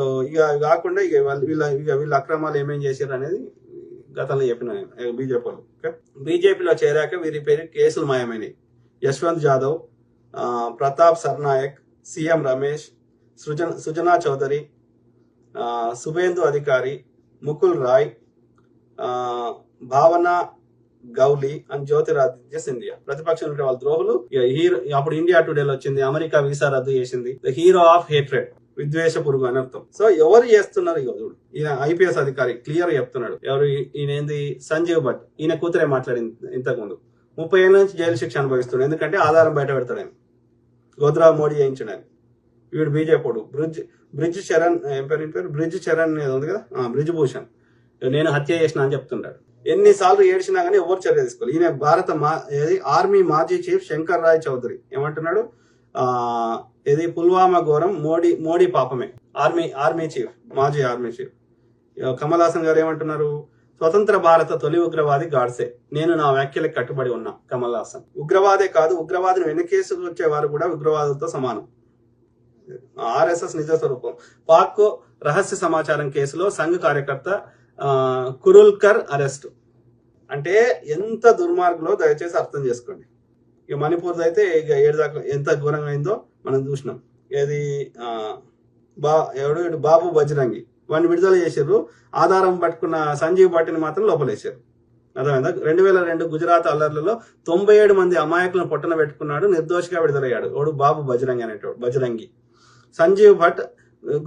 So ఇక కాకుండా ఇక వీళ్ళ ఇక వీళ్ళ అక్రమాలు ఏమేం చేశారు అనేది గతంలో చెప్పిన బీజేపీ వాళ్ళు ఓకే? బీజేపీలో చేరాక వీరి పేరు కేసులు మాయమైనవి యశ్వంత్ జాదవ్ ప్రతాప్ సర్నాయక్ సీఎం రమేష్ సృజన్ సుజనా చౌదరి శుభేందు అధికారి ముకుల్ రాయ్ భావన గౌలి అండ్ జ్యోతిరాదిత్య సింధియా. ప్రతిపక్షం ఉండే వాళ్ళ ద్రోహులు ఇక హీరో అప్పుడు ఇండియా టుడేలో వచ్చింది అమెరికా వీసా రద్దు చేసింది. The hero of hatred. విద్వేష పురుగు అని అర్థం. సో ఎవరు చేస్తున్నారు ఇక చూడు. ఈయన ఐపీఎస్ అధికారి క్లియర్ చెప్తున్నాడు. ఎవరు ఈయన ఏంది? సంజీవ్ భట్. ఈయన కూతురే మాట్లాడింది ఇంతకు ముందు ముప్పై ఏళ్ళ నుంచి జైలు శిక్ష అనుభవిస్తున్నాడు. ఎందుకంటే ఆధారం బయట పెడతాడు గోద్రా మోడీ చేయించడానికి వీడు బీజేపీడు. బ్రిడ్జ్ బ్రిడ్జ్ చరణ్ ఏం పేరు పేరు? బ్రిడ్జ్ చరణ్ అనేది ఉంది కదా? బ్రిడ్జ్ భూషణ్ నేను హత్య చేసిన అని చెప్తున్నాడు ఎన్నిసార్లు ఏడ్చినా కానీ ఎవరు చర్య తీసుకోవాలి ఈయన భారత మా ఆర్మీ మాజీ చీఫ్ శంకర్ రాయ్ చౌదరి. ఏమంటున్నాడు? ఇది పుల్వామా ఘోరం మోడీ మోడీ పాపమే. ఆర్మీ ఆర్మీ చీఫ్ మాజీ ఆర్మీ చీఫ్. ఇక కమల్ హాసన్ గారు ఏమంటున్నారు? స్వతంత్ర భారత తొలి ఉగ్రవాది గాడ్సే. నేను నా వ్యాఖ్యలకు కట్టుబడి ఉన్నా కమల్ హాసన్ ఉగ్రవాదే కాదు ఉగ్రవాదిని వెనకేసుకు వచ్చేవారు కూడా ఉగ్రవాదులతో సమానం. ఆర్ఎస్ఎస్ నిజ స్వరూపం. పాక్ రహస్య సమాచారం కేసులో సంఘ్ కార్యకర్త కురుల్కర్ అరెస్ట్. అంటే ఎంత దుర్మార్గులో దయచేసి అర్థం చేసుకోండి. ఇక మణిపూర్ అయితే ఇక ఏడు దాకా ఎంత ఘోరంగా అయిందో మనం చూసినాం. ఏది బా ఎవడు ఇటు బాబు బజరంగి. వాడిని విడుదల చేశారు ఆధారం పట్టుకున్న సంజీవ్ భట్టిని మాత్రం లోపలేశారు. అర్థమైందా? రెండు వేల రెండు గుజరాత్ అల్లర్లలో తొంభై ఏడు మంది అమాయకులను పొట్టన పెట్టుకున్నాడు నిర్దోషిగా విడుదలయ్యాడు. ఓడు బాబు బజరంగి అనేటోడు బజరంగి. సంజీవ్ భట్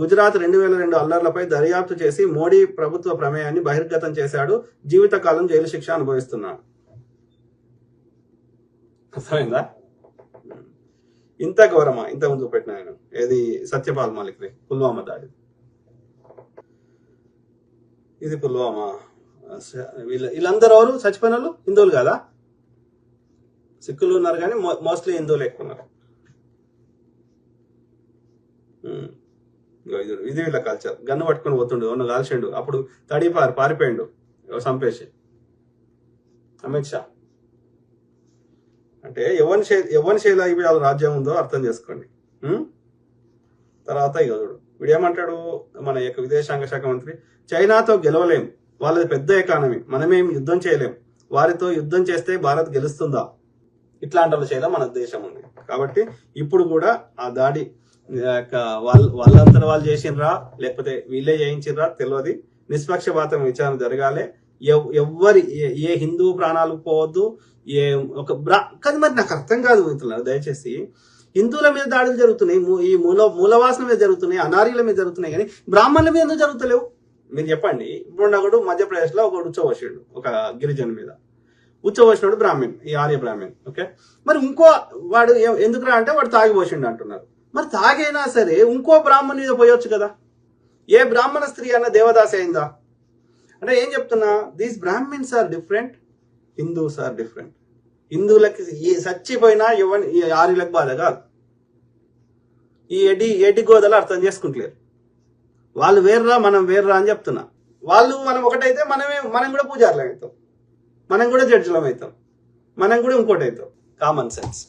గుజరాత్ రెండు వేల రెండు అల్లర్లపై దర్యాప్తు చేసి మోడీ ప్రభుత్వ ప్రమేయాన్ని బహిర్గతం చేశాడు. జీవితకాలం జైలు శిక్ష అనుభవిస్తున్నాడు. అర్థమైందా ఇంత ఘోరమా? ఇంత ముందు పెట్టిన నేను ఏది? సత్యపాల్ మాలిక్ పుల్వామా దాడి. ఇది పుల్వామా? వీళ్ళ వీళ్ళందరూ ఎవరు? చచ్చిపోయిన వాళ్ళు హిందువులు కదా? సిక్కులు ఉన్నారు కానీ మోస్ట్లీ హిందువులు ఎక్కువ ఉన్నారు. ఇది వీళ్ళ కల్చర్ గన్ను పట్టుకొని పోతుండు ఉన్న కాల్చిండు. అప్పుడు తడి పారి పారిపోయిండు. సంపేసి చంపేసి. అమిత్ షా. అంటే ఎవరి శైలి ఎవరి శైలి అయిపోయి రాజ్యం ఉందో అర్థం చేసుకోండి. తర్వాత ఇక చూడు. వీడు ఏమంటాడు? మన యొక్క విదేశాంగ శాఖ మంత్రి చైనాతో గెలవలేం. వాళ్ళది పెద్ద ఎకానమీ మనమేం యుద్ధం చేయలేం. వారితో యుద్ధం చేస్తే భారత్ గెలుస్తుందా? ఇట్లాంటి వాళ్ళ శైలి మన దేశం ఉంది. కాబట్టి ఇప్పుడు కూడా ఆ దాడి యొక్క వాళ్ళ వాళ్ళంతా వాళ్ళు చేసినరా లేకపోతే వీళ్ళే చేయించినరా తెలియదు నిష్పక్షపాతం విచారణ జరగాలి. ఎవ్వరి ఏ- ఏ హిందూ ప్రాణాలు పోవద్దు ఏ ఒక బ్రా కానీ మరి నాకు అర్థం కాదు మిత్రులు దయచేసి. హిందువుల మీద దాడులు జరుగుతున్నాయి మూ- ఈ మూల మూలవాసన మీద జరుగుతున్నాయి అనారీల మీద జరుగుతున్నాయి కానీ బ్రాహ్మణుల మీద ఎందుకు జరుగుతలేవు? మీరు చెప్పండి. ఇప్పుడు ఒకడు మధ్యప్రదేశ్లో ఒకడు ఒక ఒక గిరిజన మీద. ఉచ్చవోషుడు బ్రాహ్మణ్ ఈ ఆర్య బ్రాహ్మణ్ ఓకే? మరి ఇంకో వాడు ఎందుకు ఎందుకురా అంటే వాడు తాగిపోసిండు అంటున్నారు. మరి తాగైనా సరే ఇంకో బ్రాహ్మణ్ మీద పోయొచ్చు కదా? ఏ బ్రాహ్మణ స్త్రీ అన్న దేవదాసి అయిందా? అంటే ఏం చెప్తున్నా? These Brahmins are different Hindus are different హిందువులకి ఏ చచ్చిపోయినా ఎవరి ఈ ఆర్యులకు బాధ కాదు. ఈ ఎడి ఎడి గోదలు అర్థం చేసుకుంటలేరు. వాళ్ళు వేర్రా మనం వేర్రా అని చెప్తున్నా. వాళ్ళు మనం ఒకటైతే మనమే మనం కూడా పూజారులం అవుతాం. మనం కూడా జడ్జిలం అవుతాం. మనం కూడా ఇంకోటి అవుతాం. Common sense